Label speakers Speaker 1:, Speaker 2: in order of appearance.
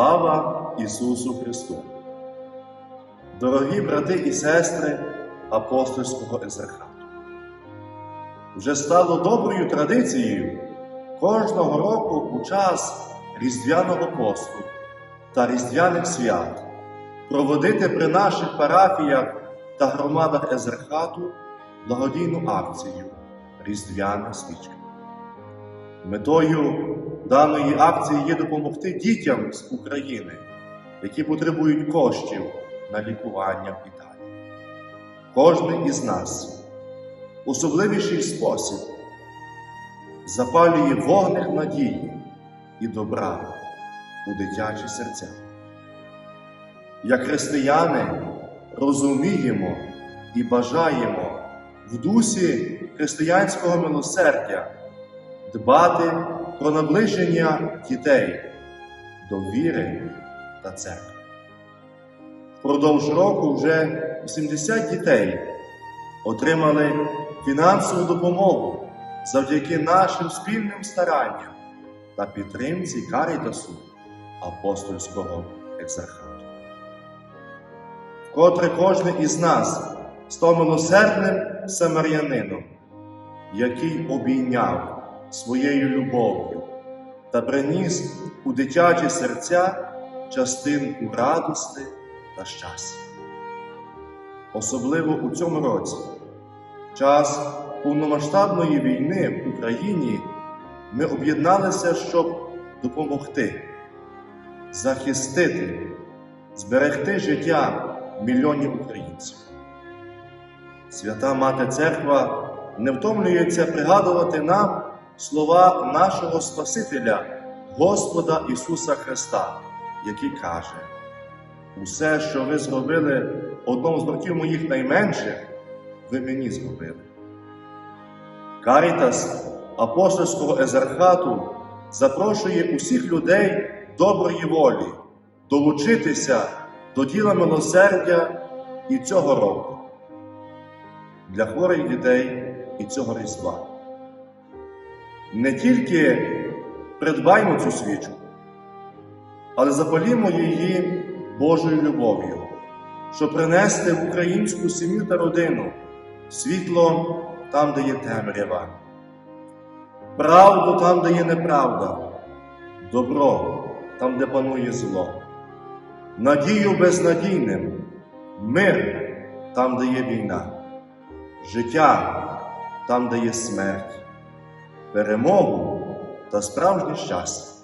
Speaker 1: Слава Ісусу Христу! Дорогі брати і сестри апостольського езерхату! Вже стало доброю традицією кожного року у час Різдвяного посту та Різдвяних свят проводити при наших парафіях та громадах езерхату благодійну акцію Різдвяна свічка. Метою даної акції є допомогти дітям з України, які потребують коштів на лікування в Італії. Кожен із нас в особливіший спосіб запалює вогник надії і добра у дитячі серця. Як християни розуміємо і бажаємо в дусі християнського милосердя дбати про наближення дітей до віри та церкви. Впродовж року вже 80 дітей отримали фінансову допомогу завдяки нашим спільним старанням та підтримці Карітасу апостольського екзархату. Вкотре кожен із нас став милосердним самарянином, який обійняв своєю любов'ю та приніс у дитячі серця частинку радости та щастя. Особливо у цьому році, час повномасштабної війни в Україні, ми об'єдналися, щоб допомогти, захистити, зберегти життя мільйонів українців. Свята Мати Церква не втомлюється пригадувати нам слова нашого Спасителя, Господа Ісуса Христа, який каже: Усе, що ви зробили одному з братів моїх найменших, ви мені зробили. Карітас апостольського езерхату запрошує усіх людей доброї волі долучитися до діла милосердя і цього року для хворих дітей і цього різдва. Не тільки придбаймо цю свічку, але запалімо її Божою любов'ю, щоб принести в українську сім'ю та родину світло там, де є темрява, правду там, де є неправда, добро там, де панує зло, надію безнадійним, мир там, де є війна, життя там, де є смерть, перемогу та справжнє щастя